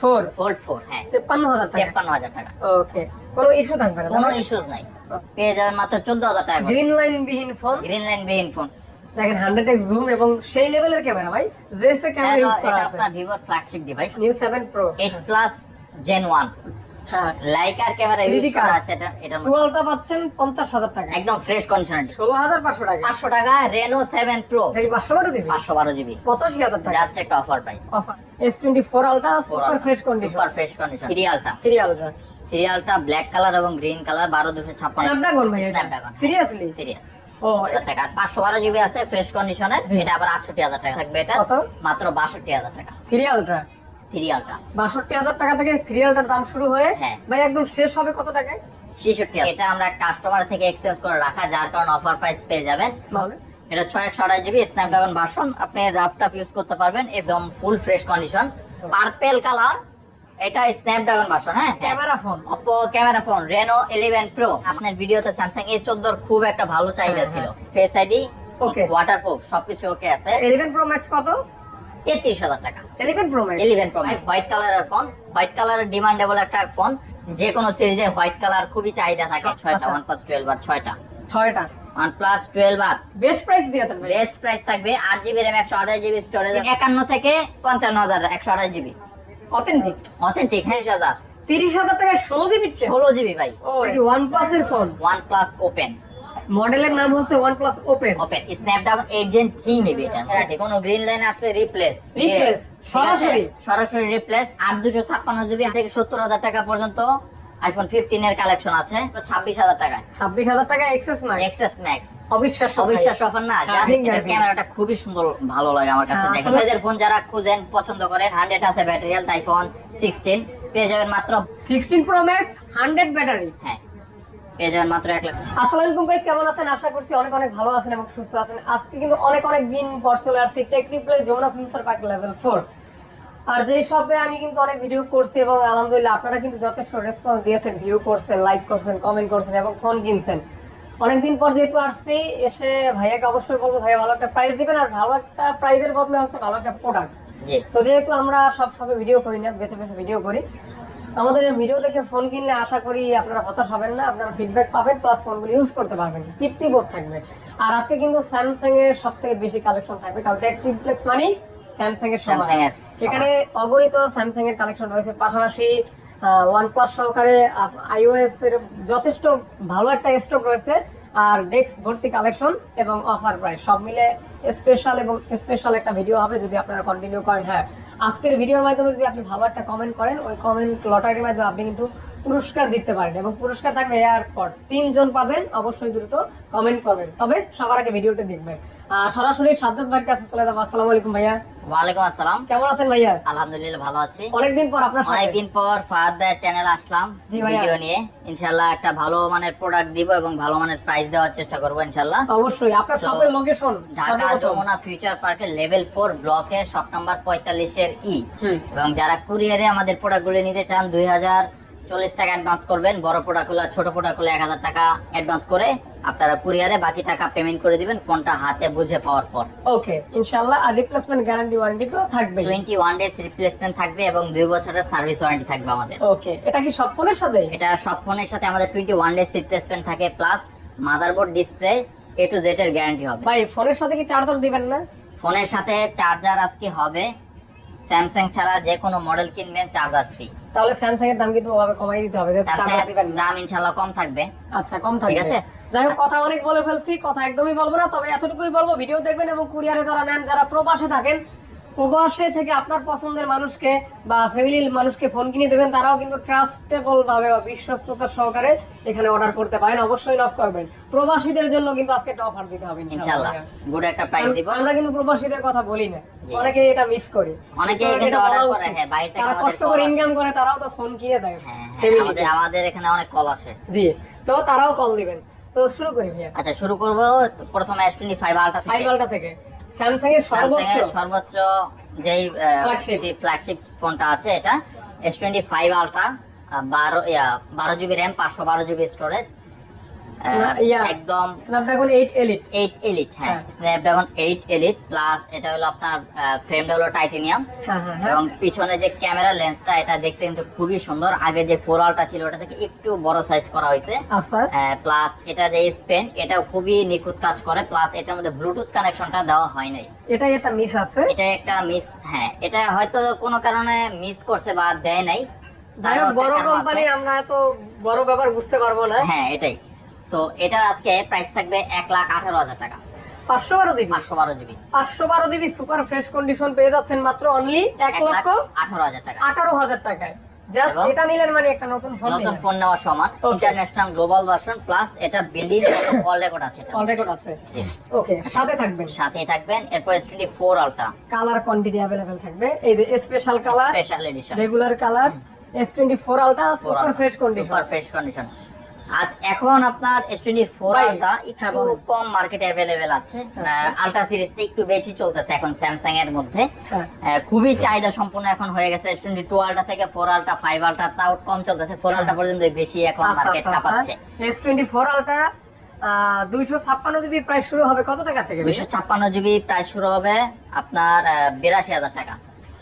Four? Fold four হ্যাঁ। তেপ্পান্ন হাজার টাকা? তেপ্পান্ন হাজার টাকা। ওকে। কোনো ইস্যু থাকবে না কোনো ইস্যুস নাই। পেয়ে যাবেন মাত্র চোদ্দ হাজার টাকা গ্রিন লাইন বিহীন ফোন গ্রিন লাইন বিহীন ফোন দেখেন হান্ড্রেড এক্স জুম এবং সেই লেভেলের ক্যামেরা ভাই জেসে ক্যামেরা ইউজ করা আছে। আপনার ভিভোর flagship device new seven pro eight plus gen one liker camera use করা আছে এটা টুয়েলভটা পাচ্ছেন টাকা। একদম ফ্রেশ কন্ডিশন টাকা। টাকা জিবি? টাকা। জাস্ট একটা offer price offer ultra super fresh condition super fresh condition ultra black colour এবং গ্রিন কালার বারো দুশো ছাপ্পান্ন। স্ন্যাপড্রাগন ভাই Snapdragon। সিরিয়াসলি সিরিয়াস ও টাকা। পাঁচশো বারো জিবি আছে ফ্রেশ কন্ডিশনের জি। এটা আবার আটষট্টি হাজার টাকা থাকবে এটা? মাত্র বাষট্টি হাজার টাকা। থ্রি আলট্রা থ্রি আলটা বাষট্টি হাজার টাকা থেকে থ্রি আলট্রার দাম শুরু হয়ে। ভাই একদম শেষ হবে কত টাকায়? ছেষট্টি এটা আমরা কাস্টমার থেকে এক্সচেঞ্জ করে রাখা যার কারণে অফার প্রাইস পেয়ে যাবেন। এটা ছয় একশো আড়াই জিবি স্ন্যাপড্রাগন ভার্সন আপনি রাফটাপ ইউজ করতে পারবেন একদম full fresh condition purple colour এটা স্ন্যাপড্রাগন ভার্সন হ্যাঁ? Camera phone Oppo camera phone Reno eleven pro আপনার ভিডিওতে স্যামসাং এ খুব একটা ভালো চাহিদা হ্যাঁ, ছিল। Face ID Okay. ওয়াটারপ্রুফ সবকিছু ওকে আছে। ইলেভেন প্রো ম্যাক্স কত? তেত্রিশ হাজার টাকা। Eleven pro eleven pro white কালারের ফোন হোয়াইট কালারের ডিমান্ডেবল একটা ফোন যে কোনো সিরিজে হোয়াইট কালার খুবই চাহিদা থাকে ছয়টা আচ্ছা। ওয়ান প্লাস টুয়েলভ আর ছয়টা। ছয়টা। OnePlus twelve R. Best price দিয়ে দেন বেস্ট প্রাইস থাকবে আট জিবি র্যাম একশো আঠাশ জিবি স্টোরেজ একান্ন থেকে পঞ্চান্ন হাজার একশো আঠাশ জিবি অথেন্টিক অথেন্টিক হ্যাঁ হাজার তিরিশ হাজার টাকায় ষোলো জিবি ষোলো জিবি ভাই। ওয়ান প্লাস এর ফোন ওয়ান প্লাস ওপেন মডেলের নাম হচ্ছে plus open open Snapdragon eight gen three নেবে এটা। কোনো গ্রিন লাইন আসলে রিপ্লেস Replace, সরাসরি? সরাসরি রিপ্লেস আট দুশো ছাপ্পান্ন জিবি থেকে সত্তর হাজার টাকা পর্যন্ত আইফোন ফিফটিন এর কালেকশন আছে। ছাব্বিশ হাজার টাকায়। ছাব্বিশ হাজার টাকা এক্সেস ম্যাক্স এক্সেস ম্যাক্স অবিশ্বাস অবিশ্বাস অফার না। ক্যামেরাটা খুবই সুন্দর ভালো লাগে আমার কাছে। হ্যাঁ, দেখেন আসলে- ফোন যারা খুঁজেন পছন্দ করেন আছে ব্যাটারি হেলথ আইফোন সিক্সটিন পেয়ে যাবেন মাত্র sixteen pro max hundred battery হ্যাঁ। পেয়ে যাবেন মাত্র এক লাখ। আসসালামু আলাইকুম গাইস কেমন আছেন? আশা করছি অনেক অনেক ভালো আছেন এবং সুস্থ আছেন। আজকে কিন্তু অনেক অনেক দিন পর চলে আসছি Techniplay zone of future park level four আর সবে আমি কিন্তু অনেক ভিডিও করছি এবং আলহামদুলিল্লাহ আপনারা কিন্তু যথেষ্ট রেসপন্স দিয়েছেন ভিউ করছেন লাইক করছেন কমেন্ট করছেন এবং ফোন কিনছেন। অনেকদিন পর যেহেতু আসছি এসে ভাইয়াকে অবশ্যই বলব ভাইয়া ভালো একটা প্রাইস দিবেন আর ভালো একটা প্রাইজের বদলে হচ্ছে ভালো একটা প্রোডাক্ট তো যেহেতু আমরা সব সময় ভিডিও করি না বেছে বেছে ভিডিও করি আমাদের ভিডিও থেকে ফোন কিনলে আশা করি আপনারা হতাশ হবেন না আপনারা ফিডব্যাক পাবেন প্লাস ফোনগুলো ইউজ করতে পারবেন। তৃপ্তি বোধ থাকবে। আর আজকে কিন্তু স্যামসাং এর সব থেকে বেশি কালেকশন থাকবে কারণ টেক টিমপ্লেক্স মানে স্যামসাং এর সময় এর এখানে অগণিত স্যামসাং এর কালেকশন রয়েছে পাশাপাশি ওয়ান প্লাস সহকারে আইওএস এর যথেষ্ট ভালো একটা স্টক রয়েছে আর ডেস্ক ভর্তি কালেকশন এবং অফার প্রাইস সব মিলে স্পেশাল এবং স্পেশাল একটা ভিডিও হবে যদি আপনারা কন্টিনিউ করেন। হ্যাঁ আজকের ভিডিওর মাধ্যমে যদি আপনি ভালো একটা কমেন্ট করেন, ওই কমেন্ট লটারির মাধ্যমে আপনি কিন্তু পুরস্কার জিততে পারেন এবং পুরস্কার থাকবে এয়ারপড তিনজন পাবেন অবশ্যই দ্রুত কমেন্ট করবেন। তবে সবার আগে ভিডিওটা দেখবেন। আর সরাসরি সাজ্জাদ ভাইয়ের কাছে চলে যাব। আসসালামু আলাইকুম ভাইয়া। ওয়ালাইকুম আসসালাম। কেমন আছেন ভাইয়া? আলহামদুলিল্লাহ ভালো আছি। অনেকদিন পর আপনার সাথে। অনেকদিন পর ফাহাদ ভাইয়ের চ্যানেল আসলাম জি। ভিডিও নিয়ে। ইনশাল্লাহ একটা ভালো মানের প্রোডাক্ট দিব এবং ভালো মানের প্রাইস দেওয়ার চেষ্টা করব ইনশাল্লাহ অবশ্যই। আপনার সবের লোকেশন ঢাকা যমুনা ফিউচার পার্কের লেভেল ফোর ব্লকে শপ নাম্বার পঁয়তাল্লিশের ই এবং যারা কুরিয়ারে আমাদের প্রোডাক্টগুলো নিতে চান দুই হাজার চল্লিশ টাকা অ্যাডভান্স করবেন বড় প্রোডাক্ট হলে ছোট প্রোডাক্ট হলে এক হাজার টাকা অ্যাডভান্স করে আপনারা কুরিয়ারে বাকি টাকা পেমেন্ট করে দিবেন ফোনটা হাতে বুঝে পাওয়ার পর। ওকে ইনশাআল্লাহ আর রিপ্লেসমেন্ট গ্যারান্টি ওয়ারেন্টি তো টোয়েন্টি ওয়ান ডেজ রিপ্লেসমেন্ট থাকবে এবং দুই বছরের সার্ভিস ওয়ারেন্টি থাকবে আমাদের। ওকে এটা কি সব ফোনের সাথে? এটা সব ফোনের সাথে আমাদের টোয়েন্টি ওয়ান ডেজ রিপ্লেসমেন্ট থাকে plus motherboard display A to Z এর গ্যারান্টি হবে। ভাই ফোনের সাথে কি চার্জার দিবেন না? ফোনের সাথে চার্জার আজকে হবে স্যামসাং ছাড়া যে কোনো মডেল কিনবেন চার্জার ফ্রি তাহলে স্যামসাং এর দাম কিন্তু ওভাবে কমাই দিতে হবে দাম ইনশাল্লাহ কম থাকবে। আচ্ছা কম থাকবে। ঠিক আছে। যাই হোক কথা অনেক বলে ফেলছি কথা একদমই বলব না তবে এতটুকুই বলব ভিডিও দেখবেন এবং কুরিয়ারে যারা নেন যারা প্রবাসে থাকেন প্রবাসে থেকে আপনার পছন্দের মানুষকে বা ফ্যামিলির মানুষকে ফোন কিনে দেবেন তারাও কিন্তু ট্রাস্টেবল ভাবে বা বিশ্বস্ততা সহকারে এখানে অর্ডার করতে পারেন। অবশ্যই নক করবেন। প্রবাসীদের জন্য কিন্তু আজকে একটা অফার দিতে হবে ইনশাল্লাহ গুড একটা প্রাইস দিব। আমরা কিন্তু প্রবাসীদের কথা বলি না। অনেকে এটা মিস করি। অনেকে কিন্তু বলা করে, হ্যাঁ, বাইরে থেকে তারা কষ্ট করে ইনকাম করে তারাও তো ফোন কিনে দেয়। হ্যাঁ হ্যাঁ, আমাদের এখানে অনেক কল আসে। জি তো তারাও কল দিবেন। তো শুরু করি আচ্ছা শুরু করব প্রথমে S twenty five ultra five থেকে আলটা থেকে। স্যামসাং এর সর্বোচ্চ সর্বোচ্চ যেই। ফ্ল্যাগশিপ ফোনটা আছে এটা এস টোয়েন্টি ফাইভ আলট্রা বারো ইয়া, বারো জিবি র্যাম পাঁচশো বারো জিবি স্টোরেজ একদম Snapdragon eight elite. Eight elite হ্যাঁ। স্ন্যাপড্রাগন এইট এলিট প্লাস এটা হলো আপনার ফ্রেমটা হলো টাইটেনিয়াম। এবং পিছনে যে ক্যামেরা লেন্সটা এটা দেখতে কিন্তু খুবই সুন্দর। আগে যে ফোরালটা ছিল ওটা থেকে একটু বড় সাইজ করা হয়েছে। আচ্ছা। প্লাস এটা যে স্পেন এটাও খুবই নিখুঁত কাজ করে। প্লাস এটার মধ্যে ব্লুটুথ কানেকশনটা দেওয়া হয় নাই। এটাই একটা মিস আছে। এটা একটা মিস হ্যাঁ এটা হয়তো কোনো কারণে মিস করছে বা দেয় নাই। যাই হোক বড় কোম্পানি আমরা এত বড় ব্যাপার বুঝতে পারব না। হ্যাঁ এটাই। সো এটার আজকে প্রাইস থাকবে এক লাখ আঠারো হাজার টাকা। পাঁচশো বারো জিবি। পাঁচশো বারো জিবি। পাঁচশো বারো জিবি সুপার ফ্রেশ কন্ডিশন পেয়ে যাচ্ছেন মাত্র অনলি এক এক লক্ষ আঠারো হাজার টাকা। আঠারো হাজার টাকায়। জাস্ট এটা নিলেন মানে একটা নতুন ফোন নতুন ফোন নেওয়ার সমান। ইন্টারন্যাশনাল গ্লোবাল ভার্সন প্লাস এটা বিল্ডিং কল রেকর্ড আছে এটা। রেকর্ড আছে। ওকে সাথে থাকবেন। সাথেই থাকবেন। এরপর S twenty four ultra colour quantity available থাকবে। এই যে special colour special edition regular colour S twenty four ultra super fresh condition super fresh condition আজ এখন আপনার এস টোয়েন্টি ফোর আলটা হ্যাঁ, একটু। কম মার্কেটে অ্যাভেলেবেল আছে। আচ্ছা। আলট্রা সিরিজটা একটু বেশি চলতেছে এখন স্যামসাং এর মধ্যে। হ্যাঁ। খুবই চাহিদা সম্পূর্ণ এখন হয়ে গেছে এস টোয়েন্টি টু আলটা থেকে ফোর আলটা ফাইভ আলটা তাও কম চলতেছে। ফোর আলটা পর্যন্ত বেশি এখন আচ্ছা মার্কেট আচ্ছা কাঁপাচ্ছে। এস টোয়েন্টি ফোর আলটা দুইশো ছাপ্পান্ন জিবির প্রাইস শুরু হবে। কত টাকা থেকে দুইশো ছাপ্পান্ন জিবি প্রাইস শুরু হবে আপনার বিরাশি হাজার টাকা।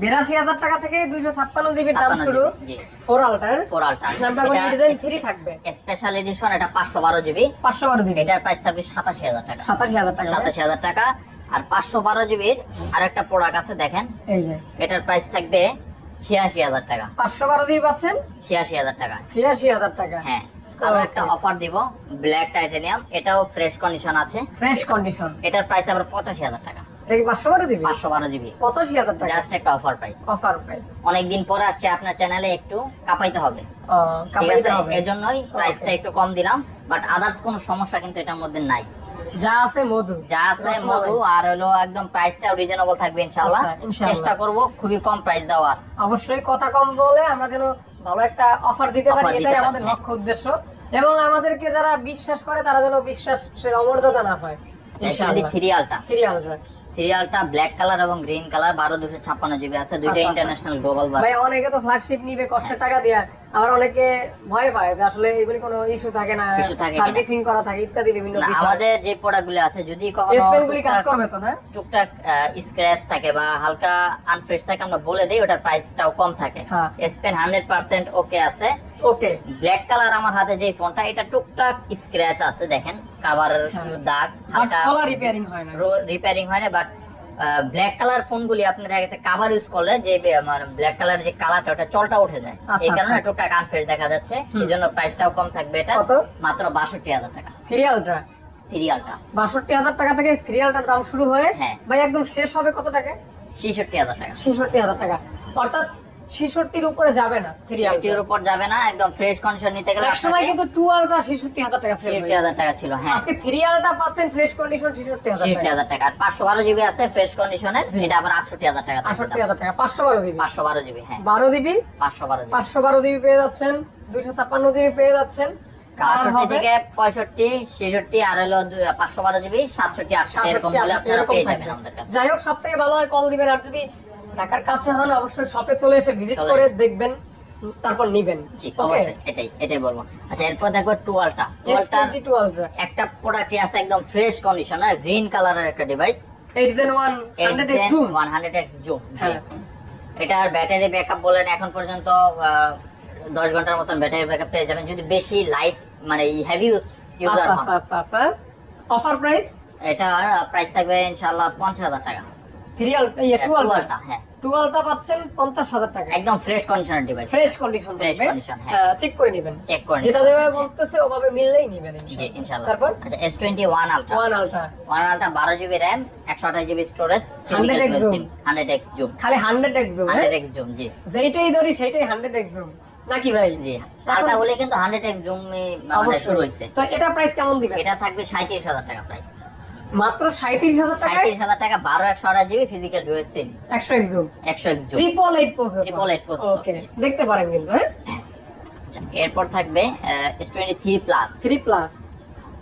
বিরাশি হাজার টাকা থেকে দুইশো ছাপ্পান্ন জিবির দাম শুরু। ফোর আলটার ফোর স্ন্যাপড্রাগন ডিজাইন থ্রি থাকবে। স্পেশাল এডিশন এটা পাঁচশো বারো জিবি। পাঁচশো বারো জিবি। এটার প্রাইস থাকবে সাতাশি হাজার টাকা। সাতাশি হাজার টাকা। সাতাশি হাজার টাকা। আর পাঁচশো বারো জিবির আরেকটা প্রোডাক্ট আছে দেখেন। এটার প্রাইস থাকবে ছিয়াশি হাজার টাকা। পাঁচশো বারো জিবি পাচ্ছেন? ছিয়াশি হাজার টাকা। ছিয়াশি হাজার টাকা। হ্যাঁ। আরও একটা অফার দিব ব্ল্যাক টাইটেনিয়াম এটাও ফ্রেশ কন্ডিশন আছে। ফ্রেশ কন্ডিশন এটার প্রাইস আবার পঁচাশি হাজার টাকা। এটা কি পাঁচশো বারো জিবি? পাঁচশো বারো জিবি। পঁচাশি হাজার টাকা। জাস্ট একটা অফার প্রাইস অফার প্রাইস অনেকদিন পরে আসছে আপনার চ্যানেলে একটু কাপাইতে হবে। ঠিক কাপাইতে আছে? হবে। এর জন্যই প্রাইসটা একটু কম দিলাম বাট আদার্স কোনো সমস্যা কিন্তু এটার মধ্যে নাই। যা আছে মধু। যা আছে মধু আর হলো একদম প্রাইসটাও রিজনেবল থাকবে ইনশাআল্লাহ। আচ্ছা, চেষ্টা করব খুবই কম প্রাইস দেওয়ার। অবশ্যই কথা কম বলে আমরা যেন ভালো একটা অফার দিতে পারি এটাই আমাদের। লক্ষ্য উদ্দেশ্য। এবং আমাদেরকে যারা বিশ্বাস করে তারা যেন বিশ্বাসের অমর্যাদা না হয়। Three ultra three three ultra black colour এবং গ্রিন কালার বারো দুশো ছাপ্পান্ন জিবি আছে দুইটা আচ্ছা, আচ্ছা। ইন্টারন্যাশনাল গ্লোবাল ভাই অনেকে তো ফ্ল্যাগশিপ নিবে কষ্টের টাকা দিয়ে। আবার অনেকে ভয় পায় যে আসলে এগুলি কোনো ইস্যু থাকে না সার্ভিসিং করা থাকে ইত্যাদি বিভিন্ন আমাদের যে প্রোডাক্টগুলো আছে যদি কখনো কাজ করবে তো না? টুকটাক স্ক্র্যাচ থাকে বা হালকা আনফ্রেশ থাকে আমরা বলে দিই ওটার প্রাইসটাও কম থাকে। স্পেন হান্ড্রেড পার্সেন্ট ওকে আছে। ওকে ব্ল্যাক কালার আমার হাতে যে ফোনটা এটা টুকটাক স্ক্র্যাচ আছে দেখেন। কাভারের হ্যাঁ। দাগ রিপেয়ারিং হয় না। রিপেয়ারিং হয় না বাট ব্ল্যাক কালার ফোনগুলি আপনি দেখা গেছে কাভার ইউজ করলে যে মানে ব্ল্যাক কালার যে কালারটা ওটা চলটা উঠে যায়। আচ্ছা, এই কারণে আচ্ছা। টুকটাক আনফ্রেশ দেখা যাচ্ছে। এই জন্য প্রাইসটাও কম থাকবে এটা। কত? মাত্র বাষট্টি হাজার টাকা। থ্রি আলট্রা থ্রি আলটা বাষট্টি হাজার টাকা থেকে থ্রি আলট্রার দাম শুরু হয়ে হ্যাঁ। ভাই একদম শেষ হবে কত টাকা ছেষট্টি হাজার টাকা। ছেষট্টি হাজার টাকা। অর্থাৎ ছেষট্টির উপরে যাবে না ছেষট্টির উপর যাবে না একদম ফ্রেশ কন্ডিশন নিতে গেলে সময় কিন্তু ছেষট্টি হাজার টাকা ছেষট্টি হাজার টাকা ছিল হ্যাঁ। আজকে থ্রি আলট্রা পাচ্ছেন ফ্রেশ কন্ডিশন ছেষট্টি হাজার টাকা। আর পাঁচশো বারো জিবি আছে ফ্রেশ কন্ডিশনের জি। এটা আবার আটষট্টি হাজার টাকা। আটষট্টি হাজার টাকা পাঁচশো বারো জিবি পাঁচশো বারো জিবি হ্যাঁ। বারো জিবি পাঁচশো বারো পাঁচশো বারো জিবি পেয়ে যাচ্ছেন দুইশো ছাপ্পান্ন জিবি পেয়ে যাচ্ছেন। থেকে পঁয়ষট্টি ছেষট্টি আর হলো পাঁচশো বারো জিবি সাতষট্টি আটষট্টি এরকম আপনারা পেয়ে যাবেন আমাদের কাছে। যাই হোক সব থেকে ভালো হয় কল দিবেন। আর যদি ঢাকার কাছে অবশ্যই শপে চলে এসে ভিজিট করে দেখবেন তারপর নিবেন। জি অবশ্যই এটাই এটাই বলব। আচ্ছা এরপর দেখব টুয়েলটা টুয়েলটার S22 Ultra একটা প্রোডাক্টই আছে একদম ফ্রেশ কন্ডিশনার গ্রিন কালারের একটা device 8 Gen 1 100 zoom one hundred X zoom এটার ব্যাটারি ব্যাকআপ বলেন এখন পর্যন্ত দশ ঘণ্টার মতন ব্যাটারি ব্যাকআপ পেয়ে যাবেন। যদি বেশি লাইট মানে heavy use user offer price এটার প্রাইস থাকবে ইনশাল্লাহ পঞ্চাশ হাজার টাকা। 3 Ultra ইয়া 2 Ultra হ্যাঁ। 2 Ultra পাচ্ছেন 50000 টাকা। একদম ফ্রেশ কন্ডিশনার ডিভাইস ফ্রেশ কন্ডিশন Fresh থাকবে। হ্যাঁ। চেক করে নেবেন। চেক করে যেটা যেভাবে বলতেছে ওভাবে মিললেই নেবেন ইনশাআল্লাহ। ইনশাআল্লাহ। তারপর? আচ্ছা S twenty one ultra 1 Ultra one ultra বারো জিবি র্যাম একশো আঠাশ GB storage 100x zoom। Hundred X zoom খালি 100x zoom হ্যাঁ? হান্ড্রেড এক্স জুম জি। যেইটাই ধরি সেইটাই 100x zoom নাকি ভাই? জি। আলট্রা বলে কিন্তু হান্ড্রেড এক্স জুম শুরু হয়েছে। তো এটা প্রাইস কেমন দিবেন? এটা থাকবে সাঁত্রিশ হাজার টাকা প্রাইস মাত্র 37000 টাকায়? সাঁত্রিশ হাজার টাকা বারো একশো আঠাশ GB physical dual SIM 100x zoom একশো X zoom. Triple eight eight processor। Okay দেখতে পারেন কিন্তু হ্যাঁ? আচ্ছা এরপর থাকবে S twenty three plus 3 plus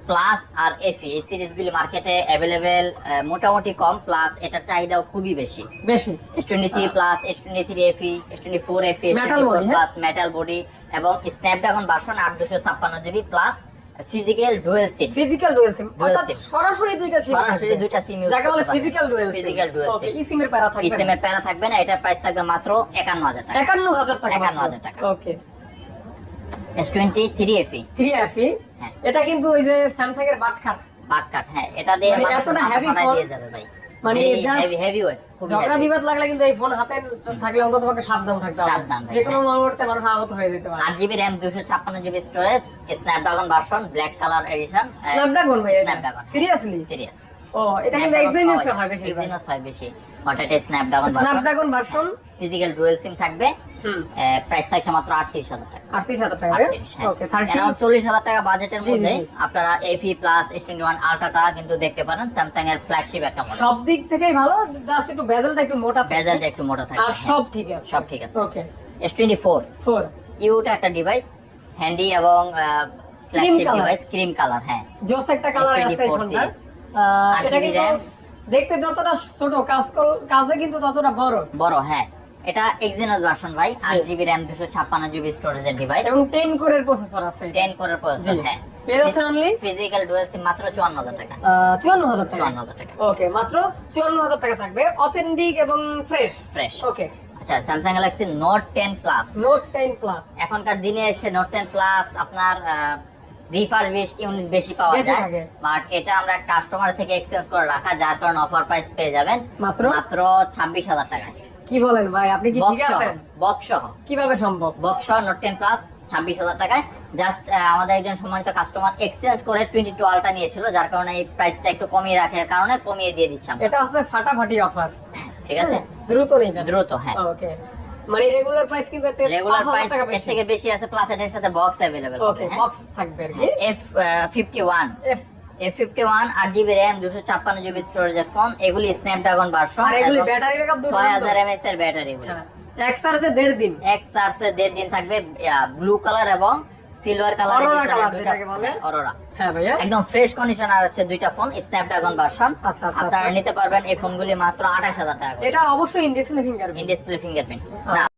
plus আর এফি এই সিরিজগুলি মার্কেটে অ্যাভেলেবেল মোটামুটি কম প্লাস এটার চাহিদাও খুবই বেশি। বেশি। S twenty three plus S twenty three FE S twenty four FE? Plus metal body এবং স্ন্যাপড্রাগন ভার্সন আট দুশো ছাপ্পান্ন GB plus physical dual SIM physical dual SIM অর্থাৎ সরাসরি দুইটা সিম সরাসরি দুইটা সিম ইউজ যাকে বলে physical dual SIM physical dual SIM ই সিমের প্যারা থাকবে এর প্যারা থাকবে না এটার প্রাইস থাকবে মাত্র 51000 টাকা। 51000 টাকা 51,000 টাকা। ওকে S23 FE 3FE হ্যাঁ। E, এটা কিন্তু ওই যে স্যামসাং এর বাটখার বাট কাট হ্যাঁ। এটা দিয়ে মানে এতটা হেভি ফোন দিয়ে যাবে ভাই। মানে ঝগড়া বিবাদ লাগলে কিন্তু এই ফোন হাতে থাকলে অন্তত তোমাকে সাবধান থাকতে হবে। সাবধান যে কোনো। মুহূর্তে মানুষ আহত হয়ে যেতে পারে। আট জিবি র্যাম দুশো ছাপ্পান্ন GB storage Snapdragon version black colour edition Snapdragon ভাই স্ন্যাপড্রাগন সিরিয়াসলি সিরিয়াস ও এটা কিন্তু এক্সাইনস হয় বেশি এক্সিনোস হয় বেশি। But Snapdragon Snapdragon version physical dual SIM থাকবে। প্রাইস থাকছে মাত্র আটত্রিশ হাজার টাকা। 38000 টাকা 38, হ্যাঁ। ওকে 30 Around 40,000 টাকা বাজেটের মধ্যে আপনারা FE plus S twenty one আলট্রাটা কিন্তু দেখতে পারেন। স্যামসাং এর ফ্ল্যাগশিপ একটা মডেল সব দিক থেকেই ভালো জাস্ট একটু বেজেলটা একটু মোটা বেজালটা একটু মোটা থাকে আর সব ঠিক আছে। সব ঠিক আছে। Okay S twenty four 4 cute একটা ডিভাইস হ্যান্ডি এবং ফ্ল্যাগশিপ ডিভাইস ক্রিম কালার হ্যাঁ। জোস একটা কালার আছে এই S24 ফোনটা series। আহ, আট এটা কিন্তু। দেখতে যতটা ছোট কাজ কাজে কিন্তু ততটা বড়। বড় হ্যাঁ। এটা এক্সিনোস ভার্সন ভাই জিবি জিবি স্টোরেজের ডিভাইস এবং 10 কোরের প্রসেসর আছে। করার প্রসেসর হ্যাঁ। পেয়ে যাচ্ছেন অনলি ফিজিক্যাল ডুয়েল সিম মাত্র চুয়ান্ন হাজার টাকা 54000 টাকা? চুয়ান্ন হাজার টাকা। ওকে মাত্র 54000 টাকা থাকবে। অথেন্টিক এবং ফ্রেশ ফ্রেশ ওকে আচ্ছা Samsung Galaxy Note plus Note 10 plus এখনকার দিনে এসে নোট টেন প্লাস আপনার ইউনিট বেশি পাওয়া যায়। বাট এটা আমরা কাস্টমার থেকে এক্সচেঞ্জ করে রাখা যার কারণে অফার প্রাইস পেয়ে যাবেন মাত্র? মাত্র ছাব্বিশ হাজার টাকায়। কি বলেন ভাই? আপনি কি ঠিক বক্স আছেন? বক্স কীভাবে সম্ভব? বক্স নোট টেন প্লাস ছাব্বিশ হাজার টাকায়। জাস্ট আমাদের একজন সম্মানিত কাস্টমার এক্সচেঞ্জ করে টোয়েন্টি টু আলটা নিয়েছিল যার কারণে এই প্রাইসটা একটু কমিয়ে রাখার কারণে কমিয়ে দিয়ে দিচ্ছি এটা হচ্ছে ফাটাফাটি অফার ঠিক আছে? দ্রুত নেই দ্রুত হ্যাঁ। ওকে মানে রেগুলার প্রাইস কিন্তু রেগুলার প্রাইস এর থেকে বেশি আছে প্লাস এর সাথে বক্স अवेलेबल ওকে বক্স থাকবে আর কি। F fifty one F F fifty one আট জিবি র্যাম দুশো ছাপ্পান্ন জিবি স্টোরেজের ফোন এগুলি স্ন্যাপড্রাগন ভার্সন আর এগুলি ব্যাটারি ব্যাকআপ ছয় হাজার এমএস এর ব্যাটারি হ্যাঁ এক চার্জে দেড় দিন। এক চার্জে দেড় দিন থাকবে ব্লু কালার এবং সিলভার কালার। অরোরা হ্যাঁ ভাইয়া একদম ফ্রেশ কন্ডিশনার আছে দুইটা ফোন স্ন্যাপড্রাগন ভার্সন আচ্ছা, আপনারা আচ্ছা। নিতে পারবেন এই ফোনগুলি মাত্র আঠাশ হাজার টাকা এটা অবশ্যই in display fingerprint in display fingerprint আচ্ছা।